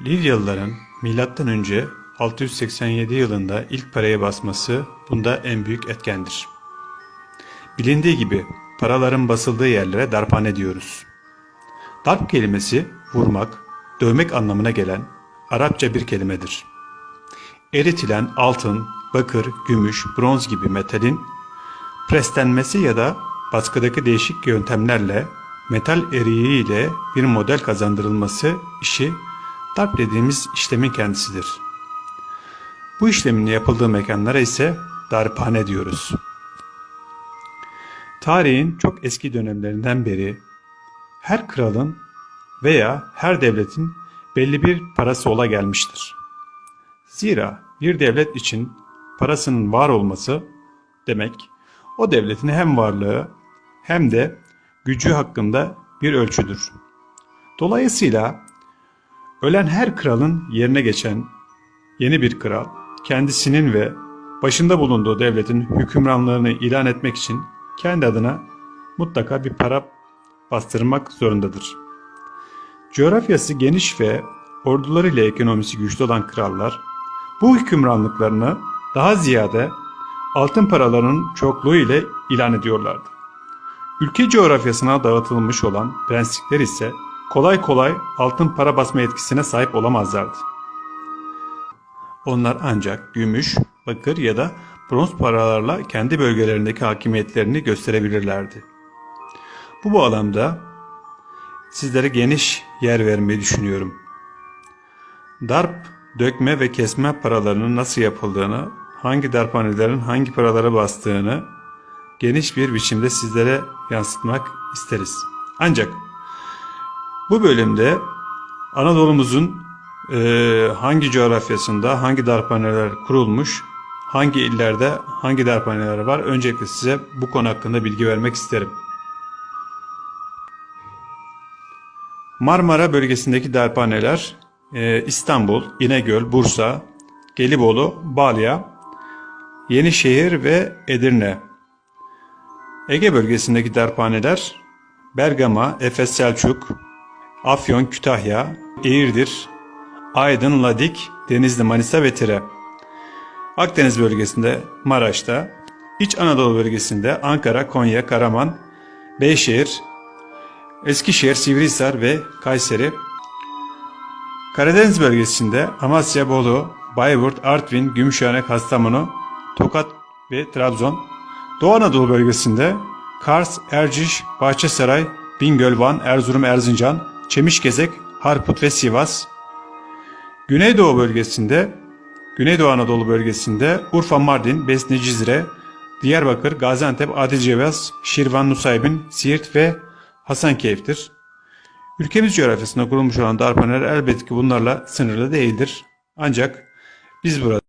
Lidyalıların M.Ö. 687 yılında ilk paraya basması bunda en büyük etkendir. Bilindiği gibi paraların basıldığı yerlere darphane diyoruz. Darp kelimesi vurmak, dövmek anlamına gelen Arapça bir kelimedir. Eritilen altın, bakır, gümüş, bronz gibi metalin preslenmesi ya da baskıdaki değişik yöntemlerle metal eriği bir model kazandırılması işi darp dediğimiz işlemin kendisidir. Bu işlemin yapıldığı mekanlara ise darphane diyoruz. Tarihin çok eski dönemlerinden beri her kralın veya her devletin belli bir parası ola gelmiştir. Zira bir devlet için parasının var olması demek o devletin hem varlığı hem de gücü hakkında bir ölçüdür. Dolayısıyla ölen her kralın yerine geçen yeni bir kral kendisinin ve başında bulunduğu devletin hükümranlığını ilan etmek için kendi adına mutlaka bir para bastırmak zorundadır. Coğrafyası geniş ve ordularıyla ekonomisi güçlü olan krallar bu hükümranlıklarını daha ziyade altın paralarının çokluğu ile ilan ediyorlardı. Ülke coğrafyasına dağıtılmış olan prenslikler ise kolay kolay altın para basma yetkisine sahip olamazlardı. Onlar ancak gümüş, bakır ya da bronz paralarla kendi bölgelerindeki hakimiyetlerini gösterebilirlerdi. Bu bağlamda sizlere geniş yer vermeyi düşünüyorum. Darp, dökme ve kesme paralarının nasıl yapıldığını, hangi darphanelerin hangi paralara bastığını geniş bir biçimde sizlere yansıtmak isteriz. Ancak bu bölümde Anadolu'muzun eee, hangi coğrafyasında hangi darphaneler kurulmuş, hangi illerde hangi darphaneler var öncelikle size bu konu hakkında bilgi vermek isterim. Marmara bölgesindeki darphaneler eee, İstanbul, İnegöl, Bursa, Gelibolu, Balya, Yenişehir ve Edirne. Ege bölgesindeki darphaneler Bergama, Efes Selçuk, Afyon, Kütahya, Eğirdir, Aydın, Ladik, Denizli, Manisa ve Tire. Akdeniz bölgesinde Maraş'ta, İç Anadolu bölgesinde Ankara, Konya, Karaman, Beyşehir, Eskişehir, Sivrihisar ve Kayseri. Karadeniz bölgesinde Amasya, Bolu, Bayburt, Artvin, Gümüşhane, Kastamonu, Tokat ve Trabzon. Doğu Anadolu bölgesinde Kars, Erciş, Bahçesaray, Bingöl, Van, Erzurum, Erzincan, Çemişgezek, Harput ve Sivas. Güneydoğu bölgesinde Güneydoğu Anadolu bölgesinde Urfa, Mardin, Besni, Cizre, Diyarbakır, Gaziantep, Adilcevaz, Şirvan, Nusaybin, Siirt ve Hasankeyf'tir. Ülkemiz coğrafyasında kurulmuş olan darphaneler elbette ki bunlarla sınırlı değildir. Ancak biz burada